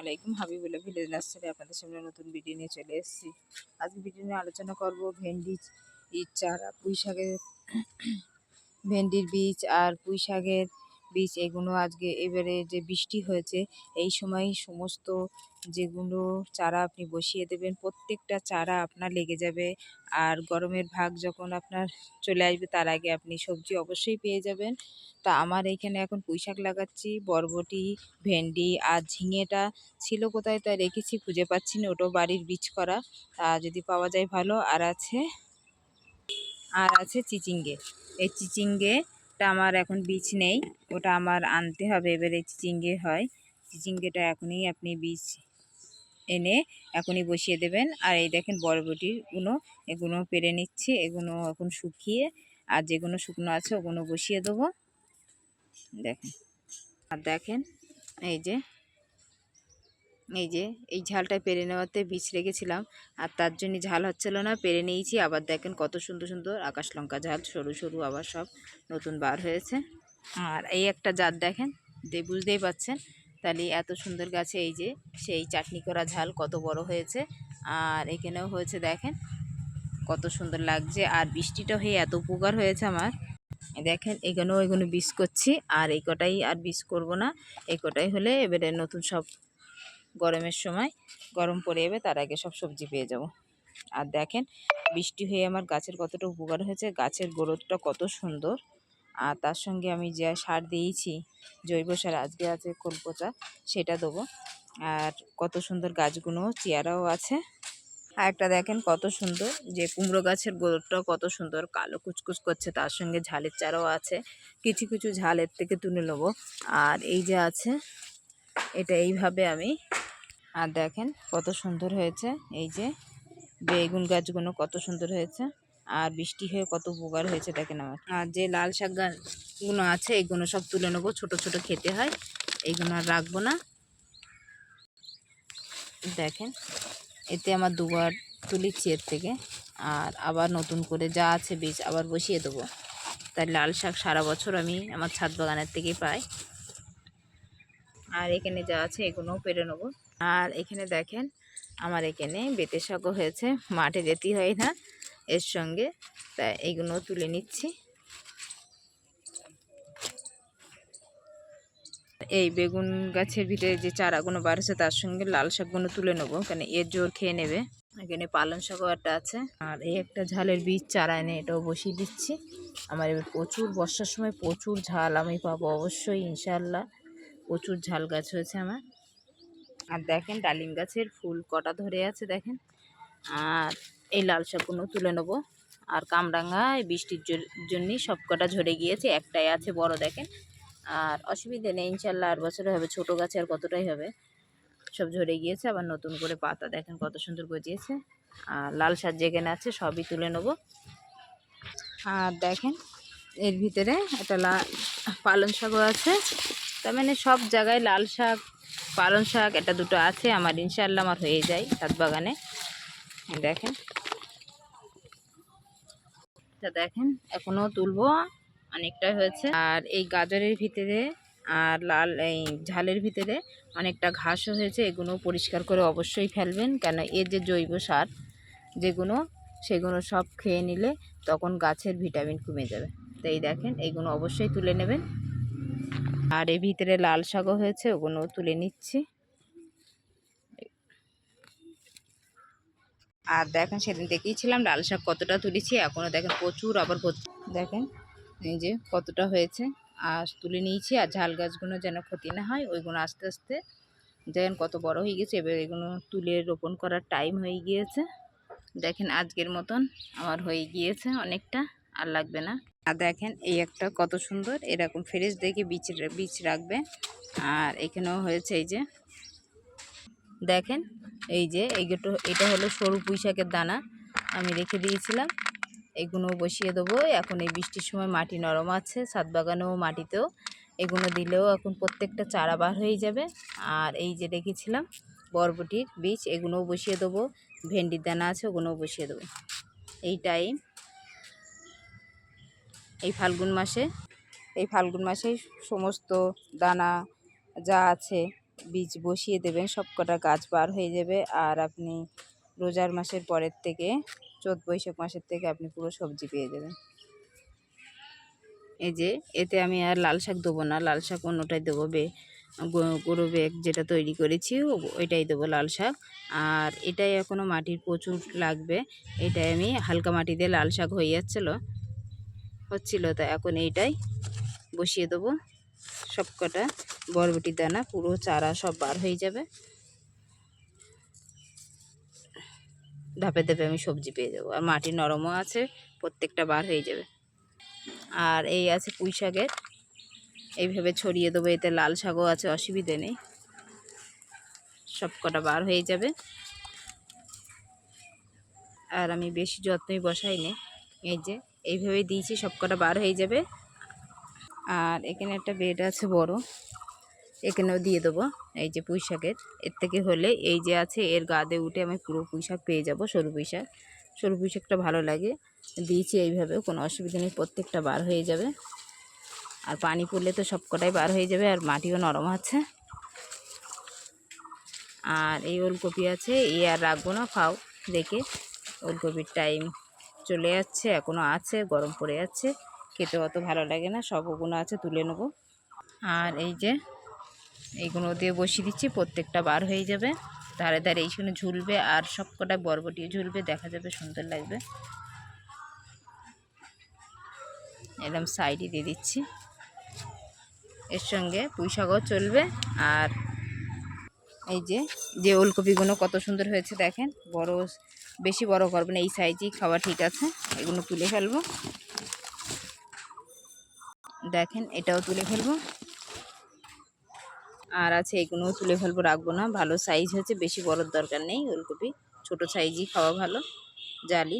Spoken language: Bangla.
আলাইকুম হাবিবুল্লাহ ভিলেজ নার্সারি, আপনাদের সামনে নতুন ভিডিও নিয়ে চলে এসেছি। আজকে ভিডিও নিয়ে আলোচনা করব ভেন্ডি চারা, পুঁই শাকের, ভেন্ডির বীজ আর পুঁই শাকের বীজ, এগুলো আজকে এবারে যে বৃষ্টি হয়েছে, এই সময় সমস্ত যেগুলো চারা আপনি বসিয়ে দেবেন, প্রত্যেকটা চারা আপনার লেগে যাবে। আর গরমের ভাগ যখন আপনার চলে আসবে, তার আগে আপনি সবজি অবশ্যই পেয়ে যাবেন। তা আমার এইখানে এখন পুঁই শাক লাগাচ্ছি, বরবটি, ভেন্ডি আর ঝিঙেটা ছিল কোথায় তা রেখেছি, খুঁজে পাচ্ছি না, ওটাও বাড়ির বীজ করা। তা যদি পাওয়া যায় ভালো, আর আছে আর আছে চিচিঙ্গে। এই চিচিঙ্গেটা আমার এখন বীজ নেই, ওটা আমার আনতে হবে। এবারে চিচিঙ্গে হয়, চিচিঙ্গেটা এখনই আপনি বীজ এনে এখনই বসিয়ে দেবেন। আর এই দেখেন বরবটিগুলো এগুলো পেরে নিচ্ছে, এগুলো এখন শুকিয়ে, আর যেগুলো শুকনো আছে ওগুলো বসিয়ে দেবো। দেখেন। আর দেখেন, এই যে এই যে, এই ঝালটা পেরে নেওয়াতে বীজ রেখেছিলাম। আর তার জন্য ঝাল হচ্ছিল না, পেরে নিয়েছি। আবার দেখেন কত সুন্দর সুন্দর আকাশ লঙ্কা ঝাল, সরু সরু আবার সব নতুন বার হয়েছে। আর এই একটা জাত দেখেন, দে বুঝতেই পাচ্ছেন। তাহলে এত সুন্দর গাছে এই যে, সেই চাটনি করা ঝাল কত বড় হয়েছে। আর এখানেও হয়েছে দেখেন, কত সুন্দর লাগছে। আর বৃষ্টিটা হয়ে এত উপকার হয়েছে আমার। দেখেন, এখানেও এগুলো বিষ করছি। আর এই কটাই আর বিষ করব না। এই কটাই হলে এবারে নতুন সব গরমের সময় গরম পড়ে যাবে, তার আগে সব সবজি পেয়ে যাব। আর দেখেন, বৃষ্টি হয়ে আমার গাছের কতটা উপকার হয়েছে, গাছের গ্রোথটা কত সুন্দর। আর তার সঙ্গে আমি যে সার দিয়েছি, জৈব সার, আজকে আছে খোলপোচা, সেটা দেবো। আর কত সুন্দর গাছগুলো, চেয়ারাও আছে। আর একটা দেখেন, কত সুন্দর যে কুমড়ো গাছের গোড়টাও কত সুন্দর, কালো কুচকুচ করছে, তার সঙ্গে ঝালের চারাও আছে। কিছু কিছু ঝালের থেকে তুলে নেব। আর এই যে আছে, এটা এইভাবে আমি আর দেখেন কত সুন্দর হয়েছে। এই যে বেগুন গাছগুলো কত সুন্দর হয়েছে। আর বৃষ্টি হয়ে কত উপকার হয়েছে দেখেন আমার। আর যে লাল শাক গাছগুলো আছে, এগুলো সব তুলে নেব। ছোট ছোট খেতে হয় এইগুলো আর রাখব না। দেখেন, এতে আমার দুবার তুলিচ্ছি এর থেকে। আর আবার নতুন করে যা আছে বীজ আবার বসিয়ে দেবো। তাই লাল শাক সারা বছর আমি আমার ছাদ বাগানের থেকেই পাই। আর এখানে যা আছে এগুলোও পেরে নেব। আর এখানে দেখেন, আমার এখানে বেতে শাকও হয়েছে। মাঠে যেতে হয় না এর সঙ্গে। তাই এইগুলো তুলে নিচ্ছি। এই বেগুন গাছের ভিতরে যে চারাগুলো বাড়ছে তার সঙ্গে লাল শাকগুলো তুলে নেব, কেন এর জোর খেয়ে নেবে। এখানে পালং শাকও একটা আছে। আর এই একটা ঝালের বীজ চারা এনে এটাও বসিয়ে দিচ্ছি। আমার এবার প্রচুর, বর্ষার সময় প্রচুর ঝাল আমি পাবো অবশ্যই ইনশাল্লাহ প্রচুর ঝাল গাছ হয়েছে আমার। আর দেখেন ডালিম গাছের ফুল কটা ধরে আছে দেখেন। আর এই লাল শাকগুলো তুলে নেব। আর কামরাঙ্গা এই বৃষ্টির জন্যই সব কটা ঝরে গিয়েছে, একটাই আছে বড় দেখেন। আর অসুবিধে নেই, ইনশাল্লাহ আর বছরে হবে, ছোট গাছে আর কতটাই হবে। সব ঝরে গিয়েছে, আবার নতুন করে পাতা দেখেন কত সুন্দর গজিয়েছে। আর লাল শাক যেখানে আছে সবই তুলে নেব। আর দেখেন এর ভিতরে একটা লাল পালং শাকও আছে। তার মানে সব জায়গায় লাল শাক পালং শাক, এটা দুটো আছে, আমার ইনশাল্লাহ আমার হয়ে যায় ছাদ বাগানে। দেখেন। তা দেখেন এখনও তুলবো, অনেকটাই হয়েছে। আর এই গাজরের ভিতরে আর লাল, এই ঝালের ভিতরে অনেকটা ঘাসও হয়েছে, এগুলো পরিষ্কার করে অবশ্যই ফেলবেন, কেন এর যে জৈব সার, যেগুলো, সেগুলো সব খেয়ে নিলে তখন গাছের ভিটামিন কমে যাবে। তো এই দেখেন এইগুলো অবশ্যই তুলে নেবেন। আর এর ভিতরে লাল শাকও হয়েছে, ওগুলোও তুলে নিচ্ছি। আর দেখেন, সেদিন দেখিয়েছিলাম লাল শাক কতটা তুলেছি এখনও দেখেন প্রচুর আবার দেখেন, এই যে কতটা হয়েছে। আর তুলে নিয়েছি, আর ঝাল গাছগুলো যেন ক্ষতি না হয়, ওইগুলো আস্তে আস্তে দেখেন কত বড় হয়ে গেছে, এবার এগুলো তুলে রোপণ করার টাইম হয়ে গিয়েছে। দেখেন আজকের মতন আমার হয়ে গিয়েছে অনেকটা। আর লাগবে না। আর দেখেন এই একটা কত সুন্দর, এরকম ফ্রেশ দেখে বীজ বীজ রাখবে। আর এখানেও হয়েছে এই যে, দেখেন এই যে এইগুলো এটা হলো সরু পুঁই শাকের দানা, আমি রেখে দিয়েছিলাম। এগুলো বসিয়ে দেবো। এখন এই বৃষ্টির সময় মাটি নরম আছে, ছাদ বাগানেও মাটিতেও। এগুলো দিলেও এখন প্রত্যেকটা চারা বার হয়ে যাবে। আর এই যে রেখেছিলাম বরবটির বীজ এগুলোও বসিয়ে দেবো। ভেন্ডির দানা আছে ওগুলোও বসিয়ে দেবো। এই টাইম এই ফাল্গুন মাসে। এই ফাল্গুন মাসেই সমস্ত দানা যা আছে, বীজ বসিয়ে দেবেন, সবকটা গাছ বার হয়ে যাবে। আর আপনি রোজার মাসের পরের থেকে, চোদ্দ বৈশাখ মাসের থেকে আপনি পুরো সবজি পেয়ে যাবেন। এই যে, এতে আমি আর লাল শাক দেবো না, লাল শাক অন্যটাই দেবো, বে গরু ব্যাগ যেটা তৈরি করেছি ওইটাই দেবো লাল শাক। আর এটাই এখনও মাটির প্রচুর লাগবে, এটাই আমি হালকা মাটি দিয়ে লাল শাক হয়ে যাচ্ছিল। হচ্ছিল তো এখন এইটাই বসিয়ে দেবো। সব কটা বরবটির দানা, পুরো চারা সব বার হয়ে যাবে। ধাপে ধাপে আমি সবজি পেয়ে যাব। আর মাটি নরমও আছে, প্রত্যেকটা বার হয়ে যাবে। আর এই আছে পুঁই শাকের। এইভাবে ছড়িয়ে দেবো, এতে লাল শাকও আছে, অসুবিধে নেই। সব কটা বার হয়ে যাবে। আর আমি বেশি যত্নই বসাইনি। এই যে এইভাবে দিয়েছি সব কটা বার হয়ে যাবে। আর এখানে একটা বেড আছে বড়, এখানেও দিয়ে দেবো, এই যে পুঁই শাকের এর থেকে হলে এই যে আছে, এর গাদে উঠে আমি পুরো পুঁই শাক পেয়ে যাব, সরু পুঁই শাক সরু পুঁই শাকটা ভালো লাগে, দিয়েছি এইভাবে কোনো অসুবিধা নেই, প্রত্যেকটা বার হয়ে যাবে। আর পানি পড়লে তো সব কটাই বার হয়ে যাবে, আর মাটিও নরম আছে। আর এই ওলকপি আছে, এই আর রাখব না, খাও রেখে ওলকপির টাইম চলে যাচ্ছে এখনও আছে, গরম পড়ে যাচ্ছে। খেতে অত ভালো লাগে না, সব ওগুলো আছে, তুলে নেব। আর এই যে, এইগুলো দিয়ে বসিয়ে দিচ্ছি, প্রত্যেকটা বার হয়ে যাবে। ধারে ধারে এইখানে ঝুলবে, আর সব কটা ঝুলবে, দেখা যাবে, সুন্দর লাগবে। একদম সাইডে দিয়ে দিচ্ছি। এর সঙ্গে পুঁই শাকও চলবে, আর এই যে যে ওলকপিগুলো কত সুন্দর হয়েছে দেখেন, বড় বেশি বড় করবেন এই সাইজেই খাওয়া ঠিক আছে, এগুলো তুলে ফেলব। দেখেন, এটাও তুলে ফেলব। আর আছে, এগুলোও তুলে ফেলব, রাখব না। ভালো সাইজ হচ্ছে বেশি বড়র দরকার নেই, ওলকপি। ছোট সাইজই খাওয়া ভালো, জালি।